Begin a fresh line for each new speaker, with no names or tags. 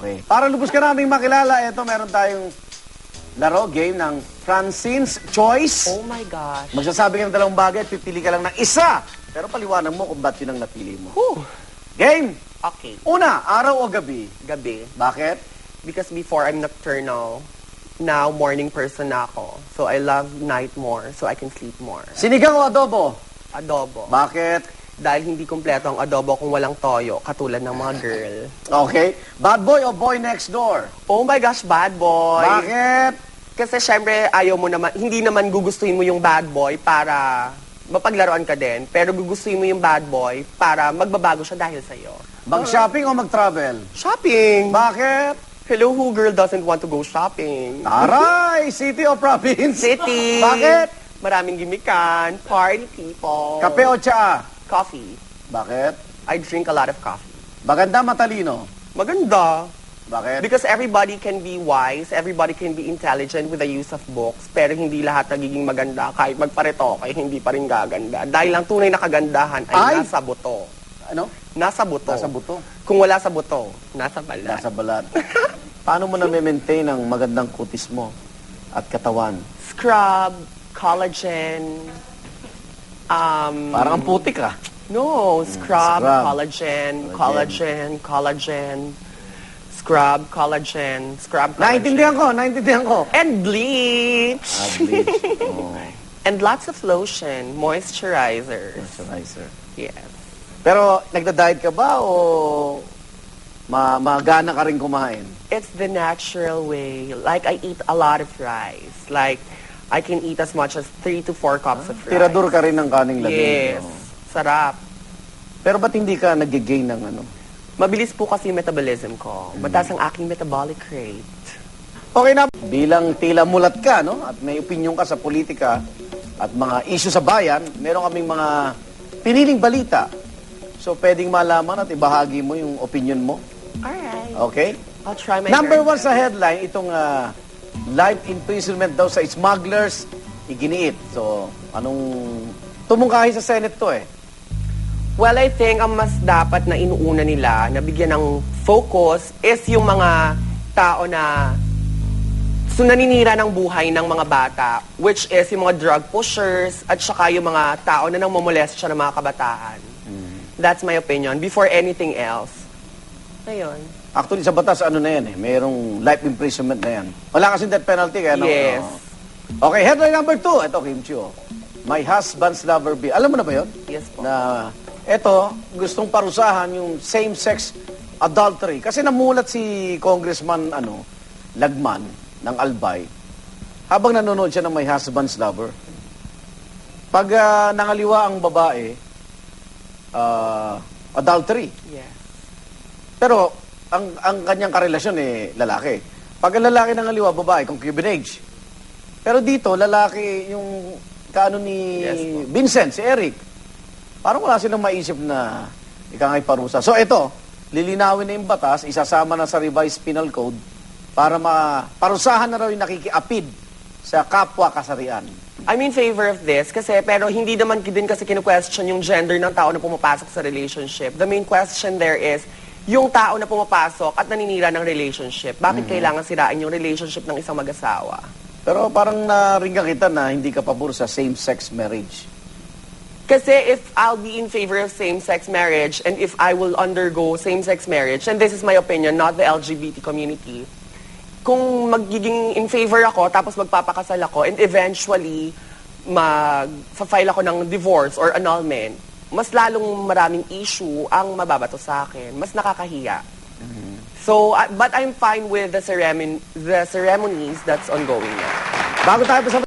Okay. Para lubos ka naming makilala, eto meron tayong laro, game ng Francine's Choice.
Oh my gosh.
Magsasabi ka ng dalawang bagay at pipili ka lang ng isa. Pero paliwanag mo kung ba't yun ang napili mo.
Whew.
Game!
Okay.
Una, araw o gabi?
Gabi.
Bakit?
Because before I'm nocturnal, now morning person na ako. So I love night more, so I can sleep more.
Sinigang o adobo?
Adobo.
Bakit?
Dahil hindi kumpleto ang adobo kung walang toyo, katulad ng mga girl.
Okay. Bad boy o boy next door?
Oh my gosh, bad boy.
Bakit?
Kasi syempre, ayaw mo naman, hindi naman gugustuhin mo yung bad boy para mapaglaruan ka din. Pero gugustuhin mo yung bad boy para magbabago siya dahil sa'yo.
Mag-shopping o mag-travel?
Shopping!
Bakit?
Hello, who girl doesn't want to go shopping?
Aray! City o province?
City!
Bakit?
Maraming gimikan, party people.
Kape o tsaa?
Coffee.
Bakit?
I drink a lot of coffee.
Maganda, matalino?
Maganda.
Bakit?
Because everybody can be wise, everybody can be intelligent with the use of books, pero hindi lahat nagiging maganda. Kahit magparetoke, hindi pa rin gaganda. Dahil ang tunay na kagandahan ay,
Ay!
nasa buto.
Ano?
Nasa buto.
Nasa buto?
Kung wala sa buto, nasa balat.
Nasa balat. Paano mo na-maintain ang magandang kutis mo at katawan?
Scrub, collagen, um,
Parang ang putik ah.
No, scrub,
scrub.
collagen, collagen, collagen, scrub, collagen, scrub, collagen.
Naintindihan ko, naintindihan ko.
And bleach.
Ah, bleach. Oh,
And lots of lotion, moisturizers.
moisturizer.
Yes.
Pero nagda-diet ka ba o ma magana ka rin kumain?
It's the natural way. Like, I eat a lot of rice. Like, I can eat as much as three to four cups of rice.
Tirador ka rin ng kaning lagay.
Yes.
Oh.
Sarap.
Pero ba't hindi ka nag-gain ng ano?
Mabilis po kasi yung metabolism ko. Mataas ang aking metabolic rate.
Okay na. Bilang tila mulat ka, no? At may opinion ka sa politika at mga issue sa bayan, meron kaming mga piniling balita. So, pwedeng malaman at ibahagi mo yung opinion mo.
Alright.
Okay?
I'll try my
Number
very
one
best.
sa headline, itong ah, life imprisonment daw sa smugglers, iginiit. So, anong tumungkahi sa Senate to eh?
Well, I think ang mas dapat na inuuna nila na bigyan ng focus is yung mga tao na so naninira ng buhay ng mga bata, which is yung mga drug pushers at saka yung mga tao na nang mamolest siya ng mga kabataan. That's my opinion. Before anything else. Ayun.
Actually, sa batas, ano na yan eh, mayroong life imprisonment na yan. Wala kasing death penalty, kaya
Yes.
no. Okay, headline number two. Ito, Kim Chiu. My husband's lover bill. Alam mo na ba yun?
Yes po.
Na, ito, gustong parusahan yung same-sex adultery. Kasi namulat si Congressman, ano, Lagman, ng Albay, habang nanonood siya ng My Husband's Lover. Pag ah, nangaliwa ang babae, ah, adultery.
Yes.
Pero, ang, ang kanyang karelasyon eh, lalaki. Pag ang lalaki ng aliwa, babae, concubinage. Pero dito, lalaki yung kaano ni
Yes po.
Vincent, si Eric. Parang wala silang maisip na ikangay parusa. So ito, lilinawin na yung batas, isasama na sa revised penal code para maparusahan na raw yung nakikiapid sa kapwa kasarian.
I'm in favor of this kasi pero hindi naman din kasi kinu-question yung gender ng tao na pumapasok sa relationship. The main question there is yung tao na pumapasok at naninira ng relationship. Bakit kailangan sirain yung relationship ng isang mag-asawa?
Pero parang naringgan kita na hindi ka pabor sa same-sex marriage.
Kasi if I'll be in favor of same-sex marriage and if I will undergo same-sex marriage, and this is my opinion, not the LGBT community, kung magiging in favor ako, tapos magpapakasal ako, and eventually, mag-file ako ng divorce or annulment, mas lalong maraming issue ang mababato sa akin. Mas nakakahiya. So, uh, but I'm fine with the, ceremon- the ceremonies that's ongoing now.
Bago tayo pa sa